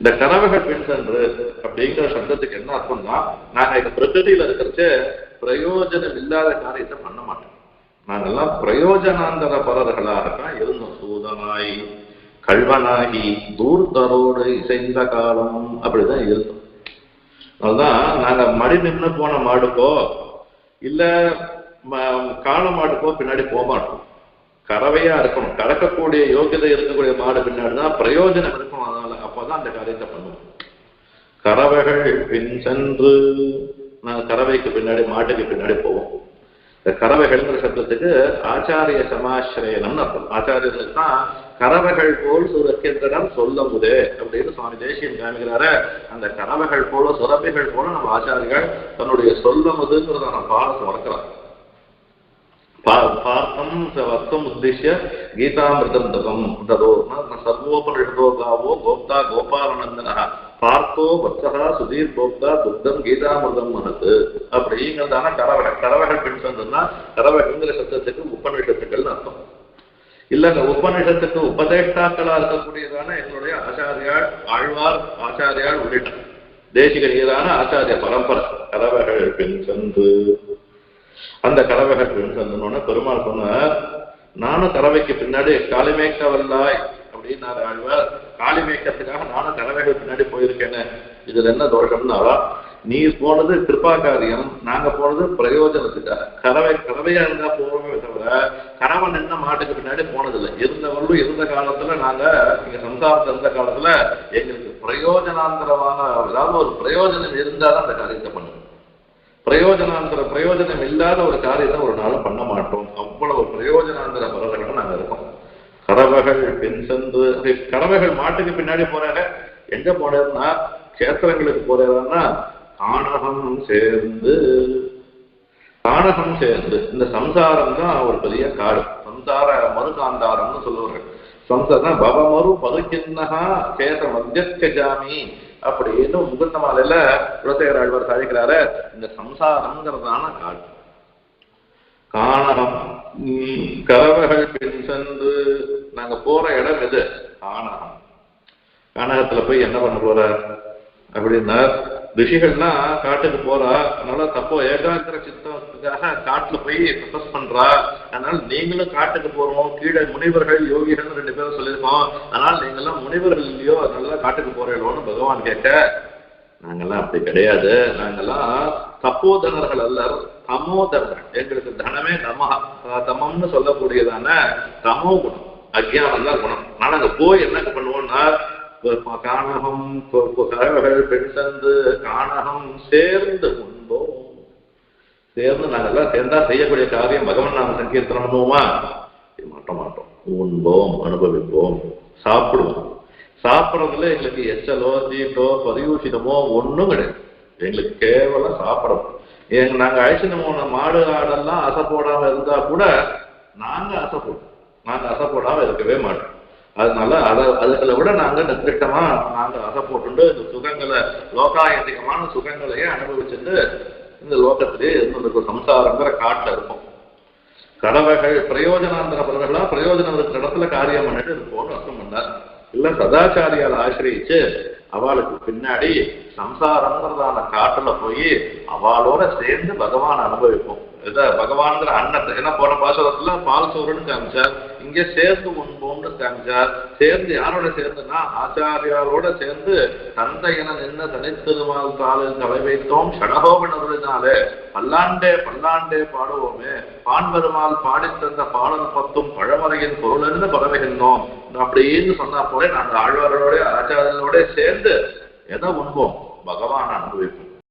இந்த கறவைகள் பின்சென்று அப்படிங்கிற சப்தத்துக்கு என்ன அர்த்தம்னா நாங்க இந்த பிரகதியில இருக்கிறச்ச பிரயோஜனம் இல்லாத காரியத்தை பண்ண மாட்டோம். நாங்கெல்லாம் பிரயோஜனாந்தர பரர்களாக தான் இருந்தோம். சூதனாய் கல்வனாகி தூர்தரோடு இசைந்த காலம் அப்படிதான் இருந்தோம். அதுதான் நாங்க மடி நின்று போன மாடுக்கோ இல்ல காண காளை மாடுக்கோ பின்னாடி போக மாட்டோம் கறவையா இருக்கணும். கறக்கக்கூடிய யோகியதை இருக்கக்கூடிய மாடு பின்னாடி தான் பிரயோஜனம் இருக்கணும் அதனால அப்பதான் அந்த காரியத்தை பண்ணுவோம். கறவைகள் பின் சென்று நான் கறவைக்கு பின்னாடி மாட்டுக்கு பின்னாடி போவோம். இந்த கறவைகள்ங்கிற சப்தத்துக்கு ஆச்சாரிய சமாசிரயனம்னு அர்த்தம். ஆச்சாரியர்களுக்கு தான் கறவைகள் போல் சுரக்கின்றனர் சொல்ல முதே அப்படின்னு சுவாமி தேசியம் காமிக்கிறாரு. அந்த கறவைகள் போல சுரப்பிகள் போல நம்ம ஆச்சாரிகள் தன்னுடைய சொல்ல முதங்கிறத பாடத்தை வளர்க்கிறார் பார்த்தம் வர்த்தம் உத்திஷ்ய கீதாமிருதம் ததம் ததோ சர்வோபனிஷதோ காவோ கோப்தா கோபாலநந்தன பார்த்தோ வத்சகா சுதீர் கோப்தா துக்தம் கீதாமிருதம் மனது அப்படிங்கிறதான கரவகை கரவகை பின் சொன்னா கறவைகள்ங்கிற சத்தத்துக்கு உபநிஷத்துக்கள்னு அர்த்தம். இல்லங்க உபநிஷத்துக்கு உபதேஷ்டாக்களா இருக்கக்கூடியதான எங்களுடைய ஆச்சாரியார் ஆழ்வார் ஆச்சாரியார் உள்ளிட்ட தேசிக ஆச்சாரிய பரம்பரை. கறவைகள் பின் சென்று அந்த கறவைகள் பின் சென்றோன்னு பெருமாள் சொன்னார் நானும் கறவைக்கு பின்னாடி காளிமேய்க்க வல்லாய் அப்படின்னாரு ஆழ்வார். காளிமேய்க்கத்துக்காக நானும் கலவைகள் பின்னாடி போயிருக்கேன்னு இதுல என்ன தோஷம்னா நீ போனது கிருபா காரியம் நாங்க போனது பிரயோஜனத்துக்காக கறவை கறவையா இருந்தா போவோமே தவிர கறவை நின்ன மாட்டுக்கு பின்னாடி போனதில்லை. இருந்தவர்களும் இருந்த காலத்துல நாங்க இங்க சம்சாரத்துல இருந்த காலத்துல எங்களுக்கு பிரயோஜனாந்தரமான அதாவது ஒரு பிரயோஜனம் இருந்தாதான் அந்த காரியத்தை பண்ணுவோம். பிரயோஜனாந்திர பிரயோஜனம் இல்லாத ஒரு காரியத்தை ஒரு நாளும் பண்ண மாட்டோம். அவ்வளவு பிரயோஜனாந்திர பரதர்கள் நாங்க இருக்கோம். கடவைகள் பின் சென்று மாட்டுக்கு பின்னாடி போறாங்க. எங்க போனதுன்னா கேத்திரங்களுக்கு போறதுன்னா காணகம் சேர்ந்து காணகம் சேர்ந்து. இந்த சம்சாரம் தான் ஒரு பெரிய காடு. சம்சார மறுகாந்தாரம்னு சொல்லுவார்கள் சம்சாரம் பவமரு பதுக்கின்னகா சேத மத்தியஜாமி அப்படின்னு முகத்த மாலையில குலசேகர ஆழ்வார் சாதிக்கிறாரு. இந்த சம்சாரம்ங்கிறதான காடு காணகம். உம், பின் சென்று நாங்க போற இடம் எது? காணகம். கானகத்துல போய் என்ன பண்ண போற அப்படின்னா ரிஷிகள்னா காட்டுக்கு போறா அதனால தப்போ ஏகாந்திர சித்தத்துக்காக காட்டுல போய் தபஸ் பண்றா. அதனால நீங்களும் காட்டுக்கு போறோம். கீழே முனிவர்கள் யோகிகள் ரெண்டு பேரும் சொல்லியிருக்கோம். அதனால நீங்கெல்லாம் முனிவர்கள் இல்லையோ அதனால காட்டுக்கு போறீங்களோன்னு பகவான் கேட்க நாங்கெல்லாம் அப்படி கிடையாது. நாங்கெல்லாம் தப்போதனர்கள் அல்ல. தமோதனர்கள். எங்களுக்கு தனமே தம தமம்னு சொல்லக்கூடியதான தமோ குணம். அஜ்ஞானம் தான் குணம். ஆனா அங்க போய் என்ன பண்ணுவோம்னா காணகம் கொ- பெண் சந்து காணகம் சேர்ந்து உண்போம் சேர்ந்து நாங்கெல்லாம் சேர்ந்தா செய்யக்கூடிய காரியம் பகவன் நாம சங்கீர்த்தனம் பண்ணுவோமா? மாட்ட மாட்டோம் உண்போம் அனுபவிப்போம் சாப்பிடுவோம். சாப்பிட்றதுல எங்களுக்கு எச்சலோ தீட்டோ பரியூஷிதமோ ஒண்ணும் கிடையாது. எங்களுக்கு கேவலம் சாப்பிடணும். எங்க நாங்க அழைச்சிட்டு போன மாடு ஆடெல்லாம் அசை போடாமல் இருந்தா கூட நாங்க அசை போடுவோம். நாங்க அசை போடாமல் இருக்கவே மாட்டோம். அதனால அதை அதுகளை விட நாங்கள் நிர்திஷ்டமா நாங்கள் அதை போட்டுண்டு இந்த சுகங்களை லோகாயந்திகமான சுகங்களையே அனுபவிச்சுட்டு இந்த லோகத்திலேயே இருந்திருக்கும் சம்சாரங்கிற காட்டில் இருப்போம். கடவைகள் பிரயோஜனாந்திர பலர்களா பிரயோஜனம் இருக்கிற இடத்துல காரியம் பண்ணிட்டு இருப்போம்னு அர்த்தம் பண்ணார். இல்லை சதாச்சாரியால் ஆசிரியிச்சு அவளுக்கு பின்னாடி சம்சாரங்கிறதான காட்டுல போய் அவளோட சேர்ந்து பகவான் அனுபவிப்போம். இத பகவான்கிற அன்னத்தை ஏன்னா போன பாசுரத்துல பால் சோறுன்னு காமிச்சார் இங்கே சேர்ந்து உண்போம்னு காமிச்சார். சேர்ந்து யாரோட சேர்ந்துன்னா ஆச்சாரியாரோட சேர்ந்து தந்தையன நின்ன தனித்திருமால் தாளில் தலை வைத்தோம் ஷடகோபனருளினாலே பல்லாண்டே பல்லாண்டே பாடுவோமே. பான்பெருமாள் பாடித் தந்த பாடல் பத்தும் பழமறையின் பொருளென்று பரவுகின்றோம். அப்படின்னு சொன்னா போல நாங்கள் ஆழ்வாரோட ஆச்சாரியனோட சேர்ந்து எதை உண்போம்? பகவான் அனுபவிப்போம்.